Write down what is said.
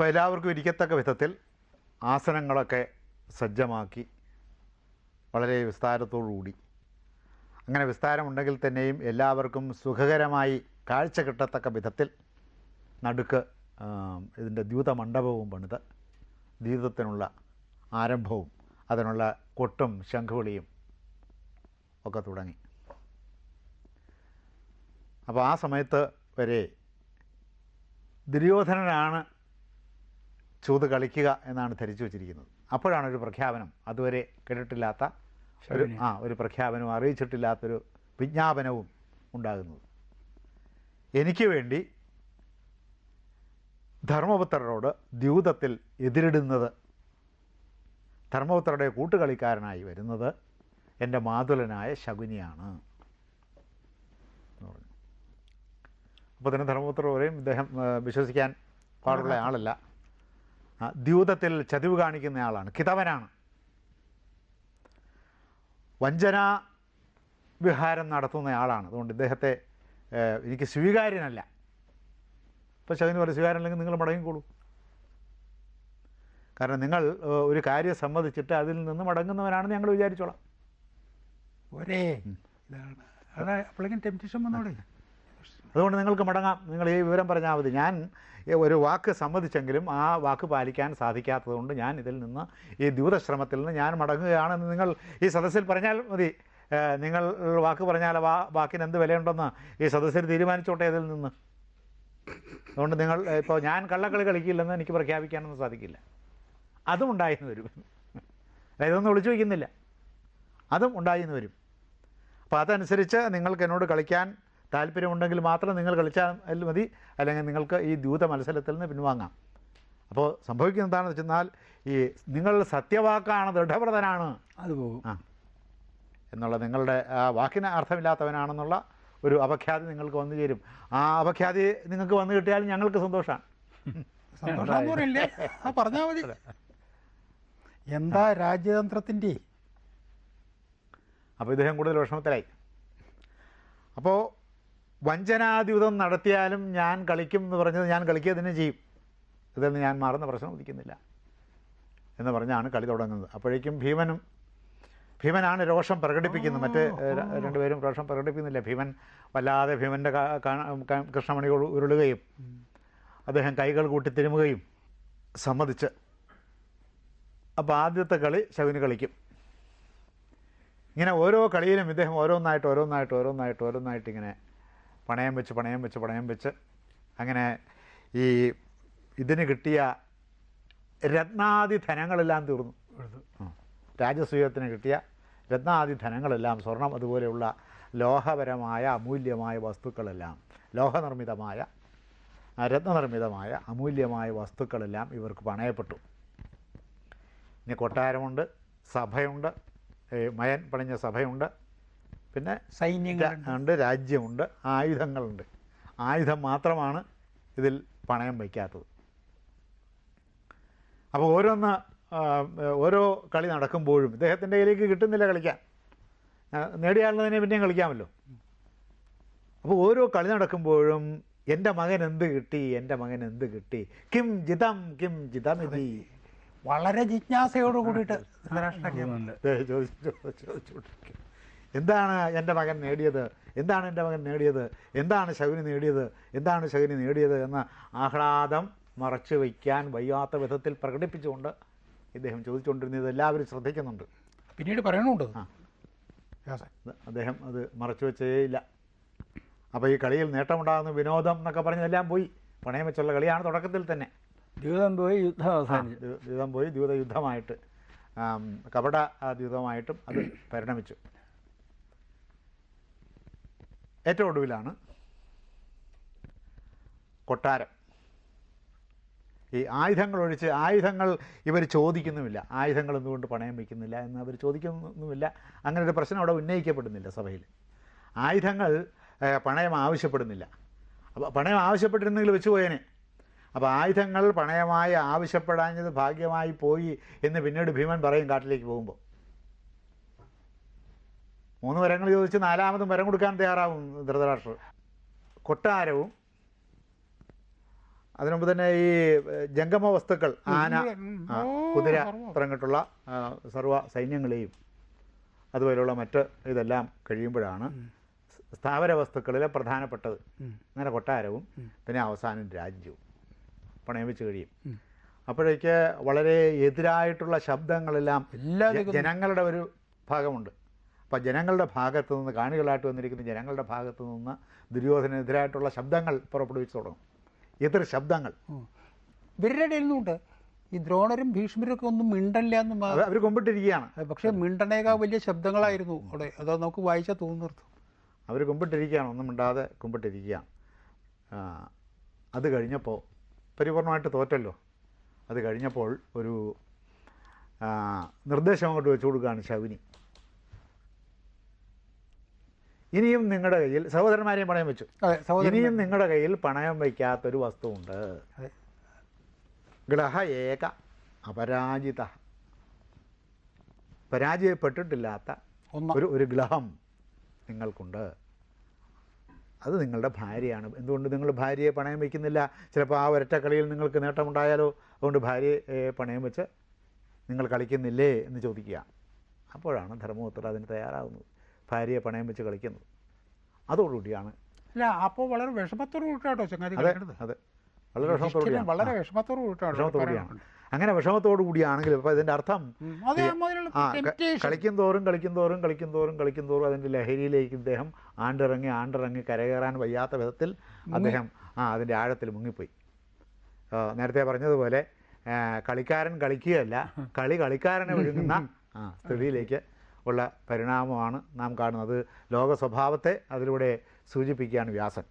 ഇപ്പോൾ എല്ലാവർക്കും ഇരിക്കത്തക്ക വിധത്തിൽ ആസനങ്ങളൊക്കെ സജ്ജമാക്കി വളരെ വിസ്താരത്തോടുകൂടി. അങ്ങനെ വിസ്താരമുണ്ടെങ്കിൽ തന്നെയും എല്ലാവർക്കും സുഖകരമായി കാഴ്ച കിട്ടത്തക്ക വിധത്തിൽ നടുക്ക് ഇതിന്റെ ദ്യൂതമണ്ഡപവും പണിത് ദ്യൂതത്തിനുള്ള ആരംഭവും അതിനുള്ള കൊട്ടും ശംഖുവിളിയും ഒക്കെ തുടങ്ങി. അപ്പോൾ ആ സമയത്ത് വരെ ദുര്യോധനനാണ് ചൂത് കളിക്കുക എന്നാണ് ധരിച്ചു വച്ചിരിക്കുന്നത്. അപ്പോഴാണ് ഒരു പ്രഖ്യാപനം. അതുവരെ കേട്ടിട്ടില്ലാത്ത ഒരു ആ ഒരു പ്രഖ്യാപനവും അറിയിച്ചിട്ടില്ലാത്തൊരു വിജ്ഞാപനവും ഉണ്ടാകുന്നത്. എനിക്ക് വേണ്ടി ധർമ്മപുത്രരോട് ദ്യൂതത്തിൽ എതിരിടുന്നത് ധർമ്മപുത്രരുടെ കൂട്ടുകളിക്കാരനായി വരുന്നത് എന്റെ മാതുലനായ ശകുനിയാണ് എന്ന് പറഞ്ഞു. അപ്പോൾ തന്നെ ധർമ്മപുത്ര പറയും ഇദ്ദേഹം വിശ്വസിക്കാൻ പാടുള്ള ആളല്ല. ദ്യൂതത്തിൽ ചതിവ് കാണിക്കുന്നയാളാണ് കിതവനാണ്. വഞ്ചന വിഹാരം നടത്തുന്നയാളാണ് അതുകൊണ്ട് ഇദ്ദേഹത്തെ എനിക്ക് സ്വീകാര്യനല്ല. ഇപ്പോൾ ശകുനി പറയും സ്വീകാര്യനല്ലെങ്കിൽ നിങ്ങൾ മടങ്ങിക്കോളൂ. കാരണം നിങ്ങൾ ഒരു കാര്യം സമ്മതിച്ചിട്ട് അതിൽ നിന്ന് മടങ്ങുന്നവനാണെന്ന് ഞങ്ങൾ വിചാരിച്ചോളാം. ഒരേ. ഇതാണ്. അപ്പോഴേക്കും ടെംപ്റ്റേഷൻ വന്നോടെ അതുകൊണ്ട് നിങ്ങൾക്ക് മടങ്ങാം. നിങ്ങൾ ഈ വിവരം പറഞ്ഞാൽ മതി. ഞാൻ ഒരു വാക്ക് സമ്മതിച്ചെങ്കിലും ആ വാക്ക് പാലിക്കാൻ സാധിക്കാത്തതുകൊണ്ട് ഞാൻ ഇതിൽ നിന്ന് ഈ ദൂതശ്രമത്തിൽ നിന്ന് ഞാൻ മടങ്ങുകയാണെന്ന് നിങ്ങൾ ഈ സദസ്സിൽ പറഞ്ഞാൽ മതി. നിങ്ങൾ വാക്ക് പറഞ്ഞാൽ വാ വാക്കിന് എന്ത് വിലയുണ്ടെന്ന് ഈ സദസ്സിൽ തീരുമാനിച്ചോട്ടെ ഇതിൽ നിന്ന്. അതുകൊണ്ട് നിങ്ങൾ ഇപ്പോൾ ഞാൻ കള്ളക്കളി കളിക്കില്ലെന്ന് എനിക്ക് പ്രഖ്യാപിക്കാനൊന്നും സാധിക്കില്ല. അതും ഉണ്ടായിരുന്നു വരും. ഇതൊന്നും വിളിച്ചു വയ്ക്കുന്നില്ല. അതും ഉണ്ടായിരുന്നു വരും. അപ്പോൾ അതനുസരിച്ച് നിങ്ങൾക്ക് എന്നോട് കളിക്കാൻ താല്പര്യമുണ്ടെങ്കിൽ മാത്രം നിങ്ങൾ കളിച്ചാൽ മതി. അല്ലെങ്കിൽ നിങ്ങൾക്ക് ഈ ദൂത മത്സരത്തിൽ നിന്ന് പിൻവാങ്ങാം. അപ്പോൾ സംഭവിക്കുന്നത് എന്താണെന്ന് വെച്ചെന്നാൽ ഈ നിങ്ങൾ സത്യവാക്കാണ് ദൃഢവ്രതനാണ് അത് പോകും. ആ. എന്നുള്ള നിങ്ങളുടെ ആ വാക്കിന് അർത്ഥമില്ലാത്തവനാണെന്നുള്ള ഒരു അപഖ്യാതി നിങ്ങൾക്ക് വന്നു ചേരും. ആ അപഖ്യാതി നിങ്ങൾക്ക് വന്നു കിട്ടിയാൽ ഞങ്ങൾക്ക് സന്തോഷമാണ് സന്തോഷം പറഞ്ഞാൽ മതി. എന്താ രാജ്യതന്ത്രത്തിന്റെ? അപ്പോൾ ഇദ്ദേഹം കൂടുതൽ വിഷമത്തിലായി. അപ്പോൾ വഞ്ചനാദ്യൂതം നടത്തിയാലും ഞാൻ കളിക്കും എന്ന് പറഞ്ഞത് ഞാൻ കളിക്കുക തന്നെ ചെയ്യും. ഇതെന്ന് ഞാൻ മാറുന്ന പ്രശ്നം ഉദിക്കുന്നില്ല എന്ന് പറഞ്ഞാണ് കളി തുടങ്ങുന്നത്. അപ്പോഴേക്കും ഭീമനും ഭീമനാണ് രോഷം പ്രകടിപ്പിക്കുന്നത്. മറ്റ് രണ്ടുപേരും രോഷം പ്രകടിപ്പിക്കുന്നില്ല. ഭീമൻ വല്ലാതെ ഭീമന്റെ കൃഷ്ണമണി ഉരുളുകയും അദ്ദേഹം കൈകൾ കൂട്ടി തിരുമുകയും സമ്മതിച്ച് അപ്പോൾ ആദ്യത്തെ കളി ശകുനി കളിക്കും. ഇങ്ങനെ ഓരോ കളിയിലും ഇദ്ദേഹം ഓരോന്നായിട്ട് ഓരോന്നായിട്ട് ഓരോന്നായിട്ട് ഓരോന്നായിട്ട് ഇങ്ങനെ പണയം വെച്ച് പണയം വെച്ച് പണയം വെച്ച് അങ്ങനെ ഈ ഇതിന് കിട്ടിയ രത്നാദി ധനങ്ങളെല്ലാം തീർന്നു. രാജസൂയത്തിന് കിട്ടിയ രത്നാദി ധനങ്ങളെല്ലാം സ്വർണം അതുപോലെയുള്ള ലോഹപരമായ അമൂല്യമായ വസ്തുക്കളെല്ലാം ലോഹനിർമ്മിതമായ രത്നനിർമ്മിതമായ അമൂല്യമായ വസ്തുക്കളെല്ലാം ഇവർക്ക് പണയപ്പെട്ടു. ഇനി കൊട്ടാരമുണ്ട് സഭയുണ്ട് മയൻ പണിഞ്ഞ സഭയുണ്ട് പിന്നെ സൈന്യങ്ങളുണ്ട്. രാജ്യമുണ്ട് ആയുധങ്ങളുണ്ട്. ആയുധം മാത്രമാണ് ഇതിൽ പണയം വയ്ക്കാത്തത്. അപ്പോൾ ഓരോന്ന് ഓരോ കളി നടക്കുമ്പോഴും ഇദ്ദേഹത്തിന്റെ കയ്യിലേക്ക് കിട്ടുന്നില്ല കളിക്കാൻ. ആ, നേടിയ തന്നെ പിന്നെയും കളിക്കാമല്ലോ. അപ്പോൾ ഓരോ കളി നടക്കുമ്പോഴും എന്റെ മകൻ എന്ത് കിട്ടി എന്റെ മകൻ എന്ത് കിട്ടി? കിം ജിതം കിം ജിതം ഇതി വളരെ ജിജ്ഞാസയോട് കൂടിയിട്ട് ചോദിച്ചു ചോദിച്ചു. എന്താണ് എന്റെ മകൻ നേടിയത്? എന്താണ് എന്റെ മകൻ നേടിയത്? എന്താണ് ശകുനി നേടിയത്? എന്താണ് ശകുനി നേടിയത് എന്ന ആഹ്ലാദം മറച്ചു വയ്ക്കാൻ വയ്യാത്ത വിധത്തിൽ പ്രകടിപ്പിച്ചുകൊണ്ട് ഇദ്ദേഹം ചോദിച്ചുകൊണ്ടിരുന്നത് എല്ലാവരും ശ്രദ്ധിക്കുന്നുണ്ട്. പിന്നീട് പറയണുണ്ട് ആ. അദ്ദേഹം അത് മറച്ചു വെച്ചേയില്ല അപ്പോൾ ഈ കളിയിൽ നേട്ടമുണ്ടാകുന്ന വിനോദം എന്നൊക്കെ പറഞ്ഞതെല്ലാം പോയി. പണയം വെച്ചുള്ള കളിയാണ് തുടക്കത്തിൽ തന്നെ. ദ്യൂതം പോയി യുദ്ധം ദ്യൂതം പോയി ദ്യൂത യുദ്ധമായിട്ട് കപട ദ്യൂതമായിട്ടും അത് പരിണമിച്ചു. ഏറ്റവും ഒടുവിലാണ് കൊട്ടാരം. ഈ ആയുധങ്ങൾ ഒഴിച്ച് ആയുധങ്ങൾ ഇവർ ചോദിക്കുന്നുമില്ല. ആയുധങ്ങൾ എന്തുകൊണ്ട് പണയം വയ്ക്കുന്നില്ല എന്ന് അവർ ചോദിക്കുന്നുമില്ല. അങ്ങനെ ഒരു പ്രശ്നം അവിടെ ഉന്നയിക്കപ്പെടുന്നില്ല സഭയിൽ. ആയുധങ്ങൾ പണയം ആവശ്യപ്പെടുന്നില്ല. അപ്പോൾ പണയം ആവശ്യപ്പെട്ടിരുന്നെങ്കിൽ വെച്ച് പോയേനെ. അപ്പോൾ ആയുധങ്ങൾ പണയമായി ആവശ്യപ്പെടാഞ്ഞത് ഭാഗ്യമായി പോയി എന്ന് പിന്നീട് ഭീമൻ പറയും കാട്ടിലേക്ക് പോകുമ്പോൾ മൂന്ന് വരങ്ങൾ ചോദിച്ച് നാലാമതും വരം കൊടുക്കാൻ തയ്യാറാവും ധൃതരാഷ്ട്രർ കൊട്ടാരവും അതിനുമുമ്പ് തന്നെ ഈ ജംഗമ വസ്തുക്കൾ ആന കുതിര. തുടങ്ങിയിട്ടുള്ള സർവ സൈന്യങ്ങളെയും അതുപോലെയുള്ള മറ്റ് ഇതെല്ലാം കഴിയുമ്പോഴാണ് സ്ഥാവര വസ്തുക്കളിലെ പ്രധാനപ്പെട്ടത്. അങ്ങനെ കൊട്ടാരവും പിന്നെ അവസാനം രാജ്യവും പണയം വെച്ച് കഴിയും. അപ്പോഴേക്ക് വളരെ എതിരായിട്ടുള്ള ശബ്ദങ്ങളെല്ലാം എല്ലാ ജനങ്ങളുടെ ഒരു ഭാഗമുണ്ട് അപ്പം ജനങ്ങളുടെ ഭാഗത്ത് നിന്ന് കാണികളായിട്ട് വന്നിരിക്കുന്ന ജനങ്ങളുടെ ഭാഗത്തു നിന്ന് ദുര്യോധനെതിരായിട്ടുള്ള ശബ്ദങ്ങൾ പുറപ്പെടുവിച്ച് തുടങ്ങും. എതിർ ശബ്ദങ്ങൾ. ഇവരുടെ ഇടയിൽ നിന്നുണ്ട്. ഈ ദ്രോണരും ഭീഷ്മരും ഒക്കെ ഒന്നും മിണ്ടല്ല എന്ന് അവർ കൊമ്പിട്ടിരിക്കുകയാണ്. പക്ഷേ മിണ്ടണേക്കാൾ വലിയ ശബ്ദങ്ങളായിരുന്നു അവിടെ. അത് നമുക്ക് വായിച്ചാൽ തോന്നുന്നു അവർ കുമ്പിട്ടിരിക്കുകയാണ്. ഒന്നും മിണ്ടാതെ കുമ്പിട്ടിരിക്കുകയാണ്. അത് കഴിഞ്ഞപ്പോൾ പരിപൂർണമായിട്ട് തോറ്റല്ലോ. അത് കഴിഞ്ഞപ്പോൾ ഒരു നിർദ്ദേശം അങ്ങോട്ട് വെച്ചു കൊടുക്കുകയാണ് ശകുനി ഇനിയും നിങ്ങളുടെ കയ്യിൽ സഹോദരന്മാരെയും പണയം വെച്ചു. ഇനിയും നിങ്ങളുടെ കയ്യിൽ പണയം വയ്ക്കാത്തൊരു വസ്തുവുണ്ട്. ഗ്രഹ ഏക അപരാജിത. പരാജയപ്പെട്ടിട്ടില്ലാത്ത ഒരു ഒരു ഗ്രഹം നിങ്ങൾക്കുണ്ട്. അത് നിങ്ങളുടെ ഭാര്യയാണ്. എന്തുകൊണ്ട് നിങ്ങൾ ഭാര്യയെ പണയം വയ്ക്കുന്നില്ല ചിലപ്പോൾ ആ ഒരൊറ്റ കളിയിൽ നിങ്ങൾക്ക് നേട്ടമുണ്ടായാലോ? അതുകൊണ്ട് ഭാര്യയെ പണയം വെച്ച് നിങ്ങൾ കളിക്കുന്നില്ലേ എന്ന് ചോദിക്കുക. അപ്പോഴാണ് ധർമ്മപുത്ര അതിന് തയ്യാറാകുന്നത് ഭാര്യയെ പണയം വെച്ച് കളിക്കുന്നത്. അതോടുകൂടിയാണ്. അല്ല അപ്പോൾ വളരെ വിഷമത്തോട് കൂട്ടാട്ടോ ചങ്ങാതി അതെ അതെ. വളരെ വിഷമത്തോടെയാണ് വളരെ വിഷമത്തോട് കൂട്ടാണ് വിഷമത്തോടെയാണ് അങ്ങനെ വിഷമത്തോടു കൂടിയാണെങ്കിൽ ഇപ്പോൾ ഇതിന്റെ അർത്ഥം ആ കളിക്കും തോറും കളിക്കും തോറും കളിക്കും തോറും കളിക്കും തോറും അതിന്റെ ലഹരിയിലേക്ക് ഇദ്ദേഹം ആണ്ടിറങ്ങി ആണ്ടിറങ്ങി കരകയറാൻ വയ്യാത്ത വിധത്തിൽ അദ്ദേഹം ആ അതിന്റെ ആഴത്തിൽ മുങ്ങിപ്പോയി. നേരത്തെ പറഞ്ഞതുപോലെ കളിക്കാരൻ കളിക്കുകയല്ല കളി കളിക്കാരനെ വിഴുങ്ങുന്ന ആ, സ്ഥിതിയിലേക്ക് ഉള്ള പരിണാമമാണ് നാം കാണുന്നത് ലോക സ്വഭാവത്തെ അതിലൂടെ സൂചിപ്പിക്കുകയാണ് വ്യാസൻ.